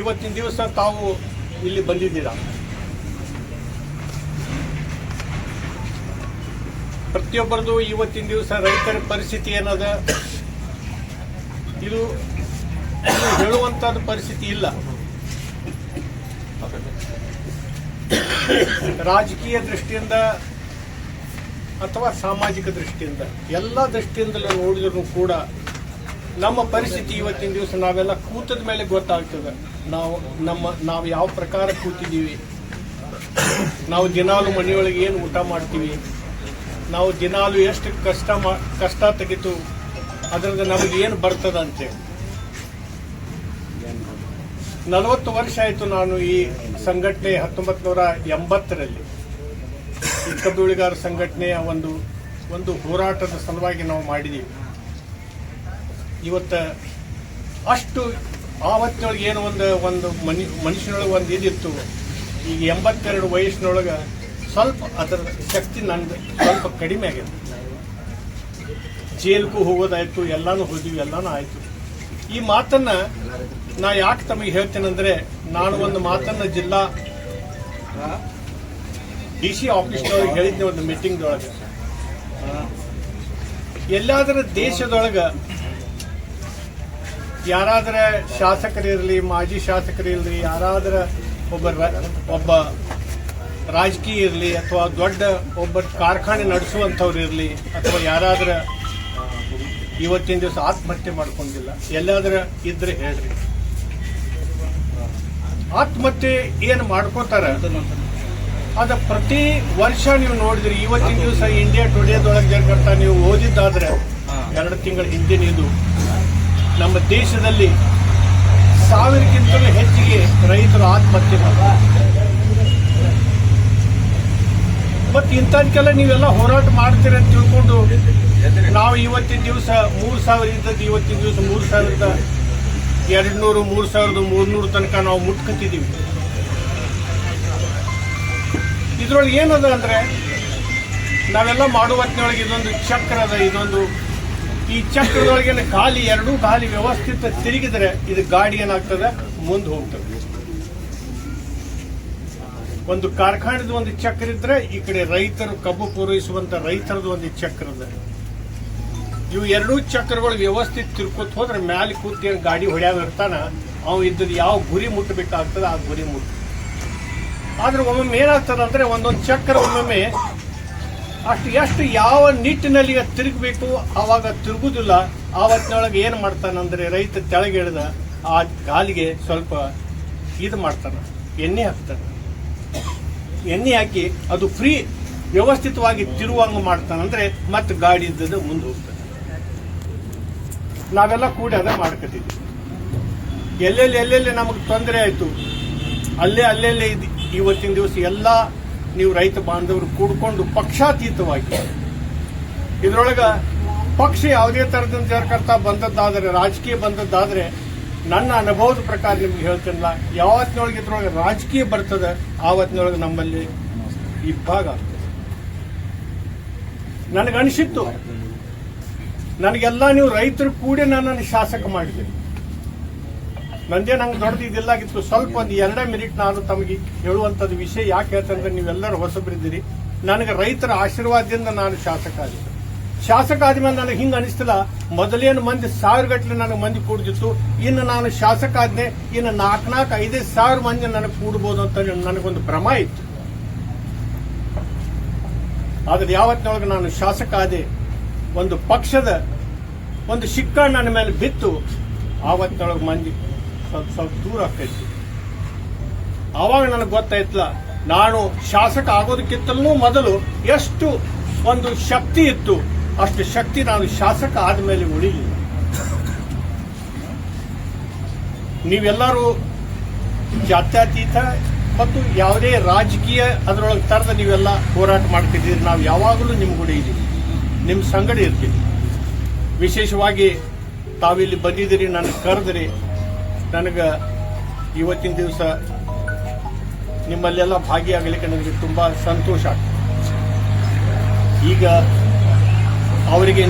ಇವತ್ತಿನ ದಿವಸ ತಾವು ಇಲ್ಲಿ ಬಂದಿದ್ದೀರಾ? ಪ್ರತಿಯೊಬ್ಬರದು ಇವತ್ತಿನ ದಿವಸ ರೈತರ ಪರಿಸ್ಥಿತಿ ಏನದ? ಇದು ಹೇಳುವಂಥದ್ದು ಪರಿಸ್ಥಿತಿ ಇಲ್ಲ. ರಾಜಕೀಯ ದೃಷ್ಟಿಯಿಂದ ಅಥವಾ ಸಾಮಾಜಿಕ ದೃಷ್ಟಿಯಿಂದ ಎಲ್ಲ ದೃಷ್ಟಿಯಿಂದಲೂ ನೋಡಿದ್ರು ಕೂಡ ನಮ್ಮ ಪರಿಸ್ಥಿತಿ ಇವತ್ತಿನ ದಿವಸ ನಾವೆಲ್ಲ ಕೂತದ ಮೇಲೆ ಗೊತ್ತಾಗ್ತದೆ. ನಾವು ನಮ್ಮ, ನಾವು ಯಾವ ಪ್ರಕಾರ ಕೂತಿದ್ದೀವಿ. ನಾವು ದಿನಾಲು ಮನೆಯೊಳಗೆ ಏನು ಊಟ ಮಾಡ್ತೀವಿ. ನಾವು ದಿನಾಲು ಎಷ್ಟು ಕಷ್ಟ ಮಾ, ಕಷ್ಟ ತೆಗಿತು ಅದರಿಂದ ನಮಗೆ ಏನು ಬರ್ತದ ಅಂತೇಳಿ ನಲವತ್ತು ವರ್ಷ ಆಯಿತು ನಾನು ಈ ಸಂಘಟನೆ ಹತ್ತೊಂಬತ್ತು ನೂರ ಎಂಬತ್ತರಲ್ಲಿ. ಈ ಕಬ್ಬುಳಿಗಾರ ಸಂಘಟನೆಯ ಒಂದು ಒಂದು ಹೋರಾಟದ ಸಲುವಾಗಿ ನಾವು ಮಾಡಿದ್ದೀವಿ. ಇವತ್ತ ಅಷ್ಟು ಆವತ್ತಿನೊಳಗೆ ಏನು ಒಂದು ಒಂದು ಮನಿ, ಮನುಷ್ಯನೊಳಗೆ ಒಂದು ಇದಿತ್ತು. ಈಗ ಎಂಬತ್ತೆರಡು ವಯಸ್ಸಿನೊಳಗೆ ಸ್ವಲ್ಪ ಅದರ ಶಕ್ತಿ ನಂದು ಸ್ವಲ್ಪ ಕಡಿಮೆ ಆಗಿದೆ ಜೇಲ್ಗೂ ಹೋಗೋದಾಯಿತು, ಎಲ್ಲಾನು ಹೋದಿವಿ, ಎಲ್ಲಾನು ಆಯ್ತು. ಈ ಮಾತನ್ನ ನಾ ಯಾಕೆ ತಮಗೆ ಹೇಳ್ತೇನೆಂದ್ರೆ, ನಾನು ಒಂದು ಮಾತನ್ನ ಜಿಲ್ಲಾ ಡಿ ಸಿ ಆಫೀಸ್ನೊಳಗೆ ಹೇಳಿದ್ದೆ ಒಂದು ಮೀಟಿಂಗ್ ಒಳಗೆ ಎಲ್ಲಾದರೂ ದೇಶದೊಳಗ ಯಾರಾದ್ರ ಶಾಸಕರಿರಲಿ ಮಾಜಿ ಶಾಸಕರಿರಲಿ ಯಾರಾದ್ರ ಒಬ್ಬ ಒಬ್ಬ ರಾಜಕೀಯ ಇರಲಿ ಅಥವಾ ದೊಡ್ಡ ಒಬ್ಬ ಕಾರ್ಖಾನೆ ನಡೆಸುವಂಥವ್ರು ಇರಲಿ ಅಥವಾ ಯಾರಾದ್ರ ಇವತ್ತಿನ ದಿವಸ ಆತ್ಮಹತ್ಯೆ ಮಾಡ್ಕೊಂಡಿಲ್ಲ ಎಲ್ಲಾದ್ರ ಇದ್ರೆ ಹೇಳ್ರಿ. ಆತ್ಮಹತ್ಯೆ ಏನು ಮಾಡ್ಕೋತಾರ? ಅದ ಪ್ರತಿ ವರ್ಷ ನೀವು ನೋಡಿದ್ರಿ ಇವತ್ತಿನ ದಿವಸ ಇಂಡಿಯಾ ಟುಡೇದೊಳಗೆ ಜಗತ್ತ ನೀವು ಓದಿದ್ದಾದ್ರೆ ಎರಡು ತಿಂಗಳ ಹಿಂದಿನ ಇದು ನಮ್ಮ ದೇಶದಲ್ಲಿ ಸಾವಿರಕ್ಕಿಂತಲೂ ಹೆಚ್ಚಿಗೆ ರೈತರು ಆತ್ಮಹತ್ಯೆ ಮಾಡ್ತಾರೆ. ಮತ್ತೆ ಇಂಥದ್ಕೆಲ್ಲ ನೀವೆಲ್ಲ ಹೋರಾಟ ಮಾಡ್ತೀರಿ ಅಂತ ತಿಳ್ಕೊಂಡು ನಾವು ಇವತ್ತಿನ ದಿವಸ ಮೂರು ಸಾವಿರ ಇದ್ದದ್ದು ಇವತ್ತಿನ ದಿವಸ ಮೂರು ಸಾವಿರದ ಎರಡು ನೂರು ಮೂರು ಸಾವಿರದ ಮೂರ್ನೂರು ತನಕ ನಾವು ಮುಟ್ಕೊತಿದ್ದೀವಿ ಇದ್ರೊಳಗೆ ಏನದ ಅಂದ್ರೆ, ನಾವೆಲ್ಲ ಮಾಡುವತ್ತಿನೊಳಗೆ ಇದೊಂದು ಚಕ್ರ ಅದ ಇದೊಂದು ಈ ಚಕ್ರದೊಳಗಿನ ಗಾಲಿ ಎರಡೂ ಗಾಲಿ ವ್ಯವಸ್ಥಿತ ತಿರುಗಿದ್ರೆ ಇದು ಗಾಡಿ ಏನಾಗ್ತದೆ? ಮುಂದೆ ಹೋಗ್ತದೆ. ಒಂದು ಕಾರ್ಖಾನೆದ ಒಂದು ಚಕ್ರ ಇದ್ರೆ ಈ ಕಡೆ ರೈತರು ಕಬ್ಬು ಪೂರೈಸುವಂತ ರೈತರದ ಒಂದು ಚಕ್ರದ ಇವು ಎರಡೂ ಚಕ್ರಗಳು ವ್ಯವಸ್ಥಿತ ತಿರ್ಕೋತ ಹೋದ್ರೆ ಮ್ಯಾಲೆ ಕೂತಿ ಗಾಡಿ ಹೊಡ್ಯಾವ ಇರ್ತಾನ, ಅವ್ ಇದ್ದದ್ದು ಯಾವ ಗುರಿ ಮುಟ್ಟಬೇಕಾಗ್ತದೆ ಆ ಗುರಿ ಮುಟ್ಟ ಆದ್ರೆ ಒಮ್ಮೊಮ್ಮೆ ಏನಾಗ್ತದೆ ಅಂದ್ರೆ ಒಂದೊಂದು ಚಕ್ರ ಒಮ್ಮೊಮ್ಮೆ ಅಷ್ಟು ಎಷ್ಟು ಯಾವ ನಿಟ್ಟಿನಲ್ಲಿ ತಿರುಗಬೇಕು ಆವಾಗ ತಿರುಗುದಿಲ್ಲ. ಆವತ್ತಿನೊಳಗೆ ಏನು ಮಾಡ್ತಾನಂದ್ರೆ ರೈತ ತೆಳಗೆ ಇಳಿದ ಆ ಗಾಲಿಗೆ ಸ್ವಲ್ಪ ಇದು ಮಾಡ್ತಾನ, ಎಣ್ಣೆ ಹಾಕ್ತಾನೆ. ಎಣ್ಣೆ ಹಾಕಿ ಅದು ಫ್ರೀ ವ್ಯವಸ್ಥಿತವಾಗಿ ತಿರುವಂಗ ಮಾಡ್ತಾನಂದ್ರೆ ಮತ್ತೆ ಗಾಡಿ ಇದ್ದದ್ದು ಮುಂದೆ ಹೋಗ್ತದೆ. ನಾವೆಲ್ಲ ಕೂಡ ಅದ ಮಾಡ್ಕೊತಿದ್ವಿ. ಎಲ್ಲೆಲ್ಲಿ ಎಲ್ಲೆಲ್ಲಿ ನಮಗೆ ತೊಂದರೆ ಆಯಿತು, ಅಲ್ಲೇ ಅಲ್ಲೆಲ್ಲೇ ಇದು ಇವತ್ತಿನ ದಿವಸ ಎಲ್ಲ ನೀವು ರೈತ ಬಾಂಧವರು ಕೂಡ್ಕೊಂಡು ಪಕ್ಷಾತೀತವಾಗಿ. ಇದರೊಳಗ ಪಕ್ಷ ಯಾವುದೇ ತರದ ಜರ್ಕರ್ತಾ ಬಂದದ್ದಾದ್ರೆ, ರಾಜಕೀಯ ಬಂದದ್ದಾದ್ರೆ, ನನ್ನ ಅನುಭವದ ಪ್ರಕಾರ ನಿಮ್ಗೆ ಹೇಳ್ತಿಲ್ಲ ಯಾವತ್ತಿನೊಳಗೆ ಇದ್ರೊಳಗೆ ರಾಜಕೀಯ ಬರ್ತದೆ, ಆವತ್ತಿನೊಳಗೆ ನಮ್ಮಲ್ಲಿ ಇಬ್ಬಾಗ ನನಗೆ ನನಗನ್ಸಿತ್ತು, ನನಗೆಲ್ಲ ನೀವು ರೈತರು ಕೂಡ ನನ್ನನ್ನು ಶಾಸಕ ಮಾಡಿದ್ದೀರಿ. ನಂದೇ ನಂಗೆ ದೊಡ್ಡದಿದ್ದಿಲ್ಲಾಗಿತ್ತು ಸ್ವಲ್ಪ ಒಂದು ಎರಡೇ ಮಿನಿಟ್ ನಾನು ತಮಗೆ ಹೇಳುವಂಥದ್ದು ವಿಷಯ ಯಾಕೆ ಹೇಳ್ತಂದ್ರೆ ನೀವೆಲ್ಲರೂ ಹೊಸಬರಿದ್ದೀರಿ. ನನಗೆ ರೈತರ ಆಶೀರ್ವಾದದಿಂದ ನಾನು ಶಾಸಕ ಆದೆ ಶಾಸಕ ಆದ್ಮೇಲೆ ನನಗೆ ಹಿಂಗೆ ಅನಿಸ್ತಿಲ್ಲ. ಮೊದಲೇನು ಮಂದಿ ಸಾವಿರ ಗಟ್ಟಲೆ ನನಗೆ ಮಂದಿ ಕೂಡಿತ್ತು ಇನ್ನು ನಾನು ಶಾಸಕ ಆದ್ನೆ, ಇನ್ನು ನಾಲ್ಕು ನಾಲ್ಕು ಐದೈದು ಸಾವಿರ ಮಂದಿ ನನಗೆ ಕೂಡ್ಬೋದು ಅಂತ ನನಗೊಂದು ಭ್ರಮ ಇತ್ತು. ಆದ್ರೆ ಯಾವತ್ತಿನೊಳಗೆ ನಾನು ಶಾಸಕ ಆದೆ, ಒಂದು ಪಕ್ಷದ ಒಂದು ಶಿಕ್ಕ ನನ್ನ ಮೇಲೆ ಬಿತ್ತು, ಆವತ್ತಿನೊಳಗೆ ಮಂದಿ ಸ್ವಲ್ಪ ಸ್ವಲ್ಪ ದೂರ ಆಗ್ತೈತಿ. ಆವಾಗ ನನಗೆ ಗೊತ್ತಾಯ್ತಲ್ಲ, ನಾನು ಶಾಸಕ ಆಗೋದಕ್ಕಿಂತಲೂ ಮೊದಲು ಎಷ್ಟು ಒಂದು ಶಕ್ತಿ ಇತ್ತು, ಅಷ್ಟು ಶಕ್ತಿ ನಾನು ಶಾಸಕ ಆದಮೇಲೆ ಉಳಿಲಿಲ್ಲ. ನೀವೆಲ್ಲರೂ ಜಾತ್ಯತೀತ ಮತ್ತು ಯಾವುದೇ ರಾಜಕೀಯ ಅದರೊಳಗೆ ತರದ ನೀವೆಲ್ಲ ಹೋರಾಟ ಮಾಡ್ತಿದ್ದೀರಿ, ನಾವು ಯಾವಾಗಲೂ ನಿಮ್ಮ ಗುಡಿ ಇದ್ದೀವಿ ನಿಮ್ಮ ಸಂಗಡ ಇರ್ತೀವಿ. ವಿಶೇಷವಾಗಿ ತಾವಿಲ್ಲಿ ಬಂದಿದ್ದೀರಿ ನನಗೆ ಕರೆದ್ರಿ ನನಗೆ ಇವತ್ತಿನ ದಿವಸ ನಿಮ್ಮಲ್ಲೆಲ್ಲ ಭಾಗಿಯಾಗಲಿಕ್ಕೆ ನನಗೆ ತುಂಬ ಸಂತೋಷ ಆಗ್ತದೆ. ಈಗ ಅವರಿಗೆ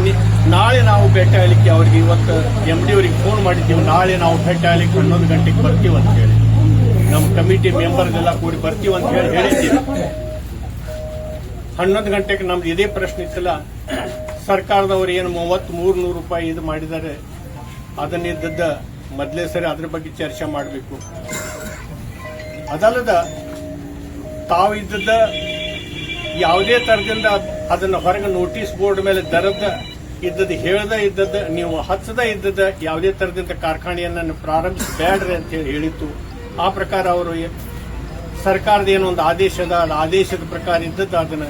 ನಾಳೆ ನಾವು ಭೇಟಿ ಆಗಲಿಕ್ಕೆ ಅವ್ರಿಗೆ ಇವತ್ತು ಎಂ ಡಿ ಅವ್ರಿಗೆ ಫೋನ್ ಮಾಡಿದ್ದೀವಿ. ನಾಳೆ ನಾವು ಭೇಟಿ ಆಗಲಿಕ್ಕೆ ಹನ್ನೊಂದು ಗಂಟೆಗೆ ಬರ್ತೀವಿ ಅಂತ ಹೇಳಿ. ನಮ್ಮ ಕಮಿಟಿ ಎಲ್ಲ ಕೂಡಿ ಬರ್ತೀವಿ ಅಂತ ಹೇಳಿ ಹೇಳಿದ್ದೀವಿ. ಹನ್ನೊಂದು ಗಂಟೆಗೆ ನಮ್ದು ಇದೇ ಪ್ರಶ್ನೆ ಇತ್ತಲ್ಲ, ಸರ್ಕಾರದವರು ಏನು ಮೂವತ್ತ್ ಮೂರು ನೂರು ರೂಪಾಯಿ ಇದು ಮಾಡಿದ್ದಾರೆ, ಅದನ್ನಿದ್ದದ್ದ ಮೊದಲೇ ಸರಿ ಅದ್ರ ಬಗ್ಗೆ ಚರ್ಚೆ ಮಾಡಬೇಕು. ಅದಲ್ಲದ ತಾವು ಇದ್ದದ್ದ ಯಾವುದೇ ತರದಿಂದ ಅದನ್ನು ಹೊರಗೆ ನೋಟಿಸ್ ಬೋರ್ಡ್ ಮೇಲೆ ದರದ ಇದ್ದದ್ದು, ಹೇಳದ ಇದ್ದದ್ದು, ನೀವು ಹಚ್ಚದ ಇದ್ದದ ಯಾವುದೇ ತರದಿಂದ ಕಾರ್ಖಾನೆಯನ್ನ ಪ್ರಾರಂಭಿಸಬೇಡ್ರಿ ಅಂತ ಹೇಳಿ ಹೇಳಿತ್ತು. ಆ ಪ್ರಕಾರ ಅವರು ಸರ್ಕಾರದ ಏನೋ ಒಂದು ಆದೇಶದ ಅದು ಆದೇಶದ ಪ್ರಕಾರ ಇದ್ದದ್ದು ಅದನ್ನ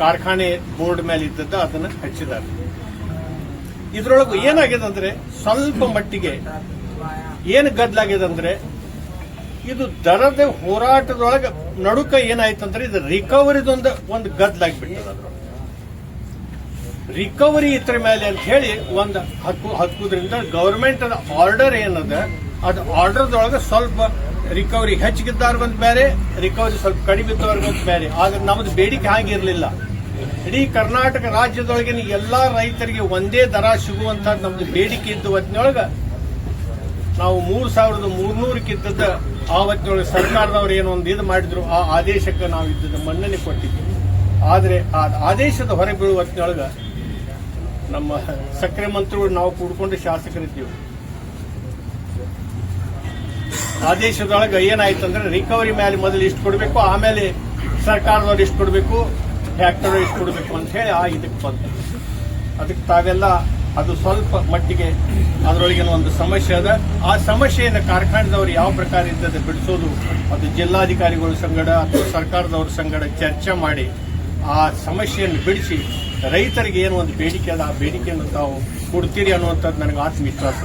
ಕಾರ್ಖಾನೆ ಬೋರ್ಡ್ ಮೇಲೆ ಇದ್ದದ್ದು ಅದನ್ನ ಹಚ್ಚಿದ್ದಾರೆ ಇದರೊಳಗೆ ಏನಾಗಿದೆ ಅಂದ್ರೆ ಸ್ವಲ್ಪ ಮಟ್ಟಿಗೆ ಏನು ಗದ್ದಲಾಗಿದೆ ಅಂದ್ರೆ ಇದು ದರದ ಹೋರಾಟದೊಳಗೆ ನಡುಕ ಏನಾಯ್ತಂದ್ರೆ ಇದು ರಿಕವರಿದೊಂದು ಒಂದು ಗದ್ದಲಾಗ್ಬಿಟ್ಟದ ಅದ್ರೊಳಗೆ ರಿಕವರಿ ಇದ್ರ ಮೇಲೆ ಅಂತ ಹೇಳಿ ಒಂದು ಹಕ್ಕು ಹಕ್ಕುದ್ರಿಂದ ಗವರ್ಮೆಂಟ್ ಆರ್ಡರ್ ಏನದ, ಅದು ಆರ್ಡರ್ದೊಳಗೆ ಸ್ವಲ್ಪ ರಿಕವರಿ ಹೆಚ್ಚಿಗಿದ್ದವ್ರಿಗೊಂದು ಬೇರೆ ರಿಕವರಿ ಸ್ವಲ್ಪ ಕಡಿಮೆ ಇದ್ದವ್ರಿಗೊಂದು ಬೇರೆ ಆದ್ರೆ ನಮ್ದು ಬೇಡಿಕೆ ಹಾಗಿರ್ಲಿಲ್ಲ. ಇಡೀ ಕರ್ನಾಟಕ ರಾಜ್ಯದೊಳಗಿನ ಎಲ್ಲಾ ರೈತರಿಗೆ ಒಂದೇ ದರ ಸಿಗುವಂತ ನಮ್ದು ಬೇಡಿಕೆ ಇದ್ದ ಹೊತ್ತಿನೊಳಗ ನಾವು ಮೂರು ಸಾವಿರದ ಆ ಆವತ್ತಿನೊಳಗೆ ಸರ್ಕಾರದವರು ಏನೋ ಒಂದು ಇದು ಮಾಡಿದ್ರು, ಆ ಆದೇಶಕ್ಕೆ ನಾವು ಇದ್ದದ ಮನ್ನಣೆ ಕೊಟ್ಟಿದ್ದೀವಿ ಆದರೆ ಆ ಆದೇಶದ ಹೊರಗೆ ಬೀಳುವ ಹೊತ್ತಿನೊಳಗ ನಮ್ಮ ಸಕ್ಕರೆ ಮಂತ್ರಿಗಳು ನಾವು ಕೂಡ್ಕೊಂಡು ಶಾಸಕರಿದ್ದೀವಿ. ಆದೇಶದೊಳಗೆ ಏನಾಯ್ತಂದ್ರೆ ರಿಕವರಿ ಮೇಲೆ ಮೊದಲು ಇಷ್ಟು ಕೊಡಬೇಕು, ಆಮೇಲೆ ಸರ್ಕಾರದವ್ರು ಇಷ್ಟು ಕೊಡಬೇಕು ಫ್ಯಾಕ್ಟರಿ ಇಷ್ಟು ಕೊಡಬೇಕು ಅಂತ ಹೇಳಿ ಆ ಇದಕ್ಕೆ ಬಂತು. ಅದಕ್ಕೆ ತಾವೆಲ್ಲ ಅದು ಸ್ವಲ್ಪ ಮಟ್ಟಿಗೆ ಅದರೊಳಗಿನ ಒಂದು ಸಮಸ್ಯೆ ಅದ. ಆ ಸಮಸ್ಯೆಯನ್ನು ಕಾರ್ಖಾನೆದವರು ಯಾವ ಪ್ರಕಾರ ಇದ್ದದ್ದು ಬಿಡಿಸೋದು, ಅದು ಜಿಲ್ಲಾಧಿಕಾರಿಗಳ ಸಂಗಡ ಅಥವಾ ಸರ್ಕಾರದವ್ರ ಸಂಗಡ ಚರ್ಚೆ ಮಾಡಿ ಆ ಸಮಸ್ಯೆಯನ್ನು ಬಿಡಿಸಿ ರೈತರಿಗೆ ಏನು ಒಂದು ಬೇಡಿಕೆ ಅದ, ಆ ಬೇಡಿಕೆಯನ್ನು ತಾವು ಕೊಡ್ತೀರಿ ಅನ್ನುವಂಥದ್ದು ನನಗೆ ಆತ್ಮವಿಶ್ವಾಸ.